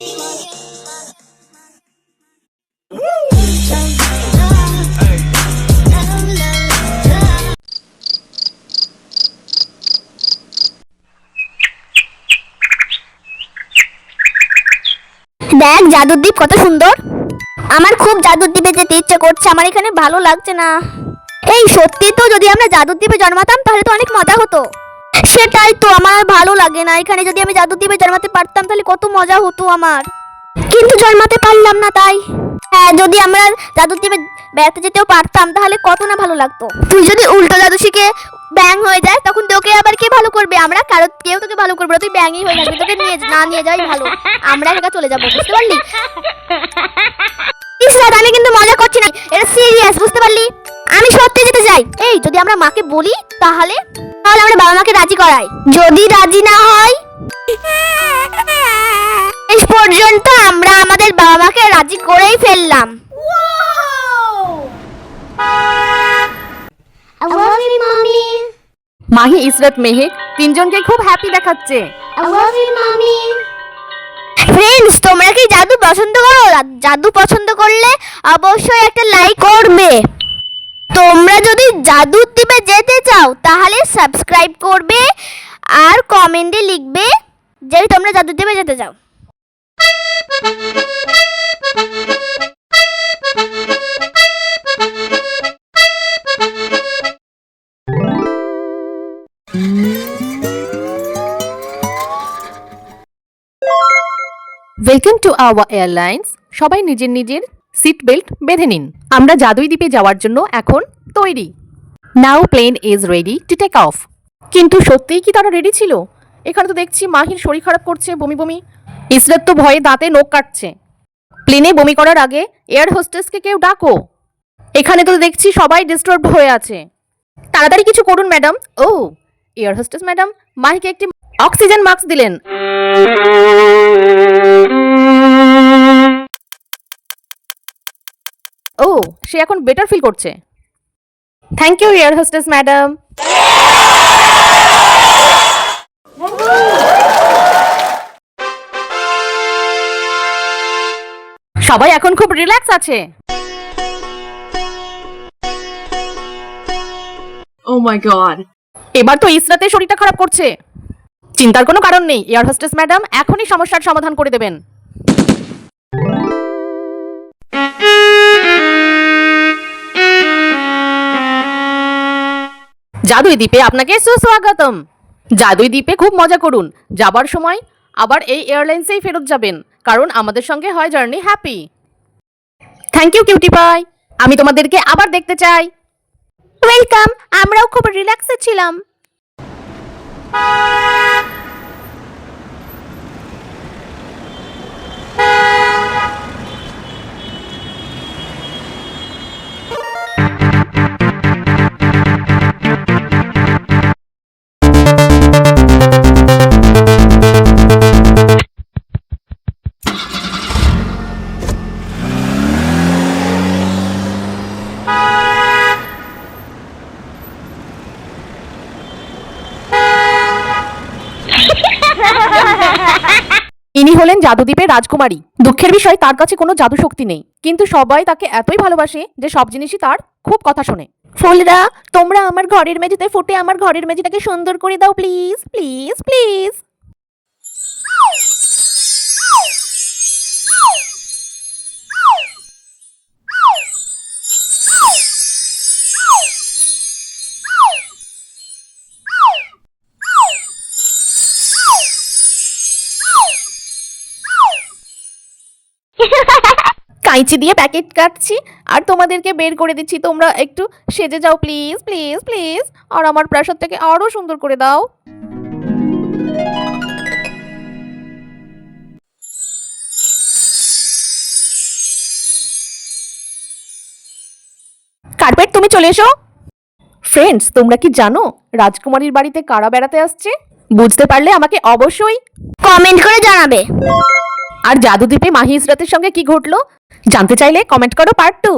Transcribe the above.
দেখ, জাদুদ্বীপ কত সুন্দর। আমার খুব জাদুদ্বীপে যেতে ইচ্ছে করছে, আমার এখানে ভালো লাগছে না। এই, সত্যি তো যদি আমরা জাদুদ্বীপে জন্মাতাম, তাহলে তো অনেক মজা হতো। সেটাই তো, আমার আর ভালো লাগে না। এখানে যদি আমি জাদুদ্বীপে জন্মাতে পারতাম, তাহলে কত মজা হতো আমার। কিন্তু জন্মাতে পারলাম না তাই। হ্যাঁ যদি আমরা জাদুদ্বীপে বেড়াতে যেতেও পারতাম, তাহলে কত না ভালো লাগতো। তুই যদি উল্টো জাদু শিখে ব্যাং হয়ে যায় তখন তোকে আবার কে ভালো করবে? আমরা কারও কেউ তোকে ভালো করবে তুই ব্যাংই হয়ে যাবি, তোকে নিয়ে, না নিয়ে যাই ভালো। আমরা একা চলে যাব, বুঝতে পারলি? আমি কিন্তু মজা করছি না। এটা সিরিয়াস বুঝতে পারলি? এই যদি আমরা মাকে বলি তাহলে? তাহলে আমরা বাবা মাকে রাজি করাই। যদি রাজি না হয় শেষ পর্যন্ত আমরা আমাদের বাবা মাকে রাজি করেই ফেললাম. মাহি ইসরাত মেহেক তিনজনকে খুব হ্যাপি দেখাচ্ছে. ফ্রেন্ডস তোমরা কি জাদু পছন্দ করো? জাদু পছন্দ করলে অবশ্যই একটা লাইক করবে। তোমরা যদি জাদু দ্বীপে যেতে চাও, তাহলে সাবস্ক্রাইব করবে আর কমেন্টে লিখবে যে তোমরা জাদু দ্বীপে যেতে চাও। ওয়েলকাম টু আওয়ার এয়ারলাইন্স সবাই নিজের নিজের সিট বেল্ট বেঁধে নিন। আমরা জাদুই দ্বীপে যাওয়ার জন্য এখন তৈরি। Now plane is ready to take off কিন্তু সত্যিই কি তারা রেডি ছিল? এখানে তো দেখছি মাহির শরীর খারাপ করছে, বমি বমি। ইসরাত তো ভয়ে দাঁতে নোখ কাটছে। প্লেনে বমি করার আগে এয়ার হোস্টেসকে কেউ ডাকো। এখানে তো দেখছি সবাই ডিস্টার্ব হয়ে আছে। তাড়াতাড়ি কিছু করুন ম্যাডাম ও এয়ার হোস্টেস ম্যাডাম মাহিকে একটি অক্সিজেন মাস্ক দিলেন। ও সে এখন বেটার ফিল করছে। Thank you air hostess madam সবাই এখন খুব রিল্যাক্স আছে। ও মাই god. এবার তো ইসরাতে শরীরটা খারাপ করছে। চিন্তার কোনো কারণ নেই এয়ার হোস্টেস ম্যাডাম এখনই সমস্যার সমাধান করে দেবেন। জাদুই দ্বীপে আপনাকে সুস্বাগতম। জাদুই দ্বীপে খুব মজা করুন। যাবার সময় আবার এই এয়ারলাইন্সেই ফেরত যাবেন, কারণ আমাদের সঙ্গে হয় journey happy. Thank you cutie pie আমি তোমাদেরকে আবার দেখতে চাই। ওয়েলকাম আমরাও খুব রিল্যাক্সে ছিলাম। ইনি হলেন জাদুদ্বীপের রাজকুমারী। দুঃখের বিষয়, তার কাছে কোনো জাদু শক্তি নেই। কিন্তু সবাই তাকে এতই ভালোবাসে যে সব জিনিসই তার খুব কথা শোনে। ফুলরা তোমরা আমার ঘরের মেঝেতে, ফুটে আমার ঘরের মেঝেটাকে সুন্দর করে দাও, প্লিজ প্লিজ প্লিজ। কাঁচি দিয়ে প্যাকেট কাটছি, আর তোমাদেরকে বের করে দিচ্ছি। তোমরা একটু সেজে যাও প্লিজ প্লিজ প্লিজ আর আমার প্রাসাদটাকে আরও সুন্দর করে দাও। কার্পেট, তুমি চলে এসো। ফ্রেন্ডস তোমরা কি জানো রাজকুমারীর বাড়িতে কারা বেড়াতে আসছে? বুঝতে পারলে আমাকে অবশ্যই কমেন্ট করে জানাবে। আর জাদুদ্বীপে মাহি ইসরাতের সঙ্গে কি ঘটলো? জানতে চাইলে কমেন্ট করো পার্ট টু